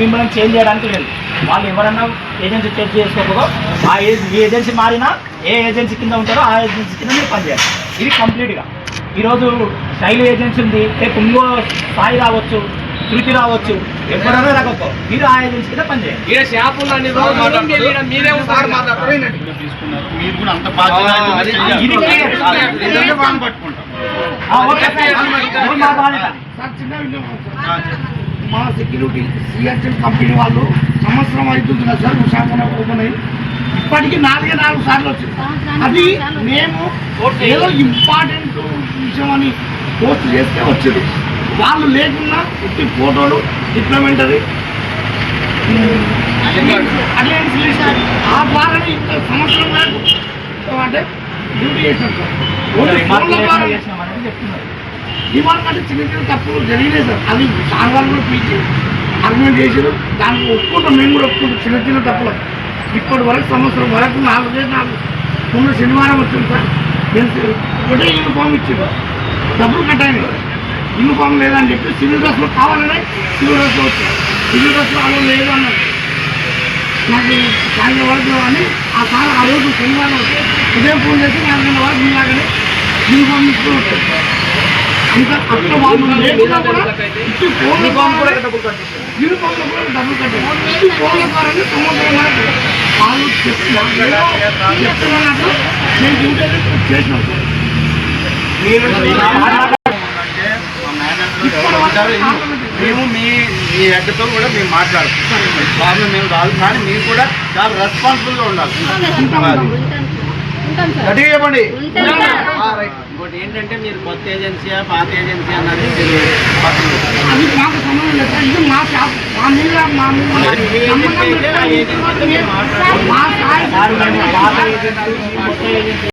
మిమ్మల్ని చేంజ్ చేయడానికి లేదు. వాళ్ళు ఎవరన్నా ఏజెన్సీ చేంజ్ చేసుకోకూడదు ఆ ఏ ఏ ఏజెన్సీ మారినా ఏ ఏజెన్సీ కింద ఉంటారో ఆ ఏజెన్సీ కింద మీరు పనిచేయాలి. ఇది కంప్లీట్గా ఈరోజు శైలి ఏజెన్సీ ఉంది. రేపు ఇంకో స్థాయి రావచ్చు శృతి రావచ్చు ఎవరైనా రాకపో మీరు ఆ ఏజెన్సీ కింద పనిచేయాలి మీరు ఉంటారు. మీరు కూడా అంత బాధ్యత పట్టుకుంటాం. ఇది మా సెక్యూరిటీ సిఆర్టీఎల్ కంపెనీ వాళ్ళు సంవత్సరం అవుతుంది కదా సార్ విశాఖపట్నం ఓపెన్ అయ్యి ఇప్పటికీ నాలుగే నాలుగు సార్లు వచ్చింది అది మేము ఏదో ఇంపార్టెంట్ విషయం అని పోస్ట్ చేస్తే వచ్చింది. వాళ్ళు లేకున్నా ఉట్టి ఫోటోలు డిప్లమెంటరీ అటెండెన్స్ లిస్ట్. ఆ ద్వారానే ఇంత సంవత్సరం వరకు అంటే డ్యూటీ చేశాం సార్. ఓన్లీ ఫోన్ల ద్వారా చేసినామని చెప్తున్నారు. ఇవాళ కంటే చిన్న చిన్న తప్పులు జరిగినాయి సార్. అది సార్ వాళ్ళు కూడా పిలిచి అర్గ్యుమెంట్ చేశారు. దానికి ఒప్పుకుంటాం మేము కూడా ఒప్పుకుంటాం. చిన్న చిన్న తప్పులు. ఇప్పటి వరకు సంవత్సరం వరకు నాలుగే నాకు మొన్న శనివారం వచ్చింది సార్. తెలుసు ఒకటే యూనిఫామ్ ఇచ్చింది డబ్బులు కట్టాయి యూనిఫామ్ లేదని చెప్పి సివిల్ డ్రెస్లో కావాలనే సివిల్ డ్రెస్లో వచ్చాను సివిల్ డ్రెస్లో అలా లేదు అన్నారు. నాకు సాయంత్రం వరకు అని ఆ సార్ ఆ రోజు శనివారం వచ్చి ఉదయం ఫోన్ చేసి నాలుగు గంటల వరకు మీలాగనే యూనిఫామ్ తీసుకుని వచ్చాను వాళ్ళు లేకున్నా కూడా ఇచ్చి ఫోన్ల ద్వారా డబ్బులు డబ్బులు కట్టారు ఇచ్చి ఫోన్ల ద్వారానే వాళ్ళు చెప్తున్నట్టు నేను మేము మీ మీ హెడ్తో కూడా మేము మాట్లాడుతాం ప్రాబ్లం మేము రాదు. కానీ మీరు కూడా చాలా రెస్పాన్సిబుల్గా ఉండాలి. గట్టిగా చెప్పండి. ఆ, రైట్. ఇంకోటి ఏంటంటే మీరు కొత్త ఏజెన్సీయా పాత ఏజెన్సీ అన్నది మా ఏజెన్సీ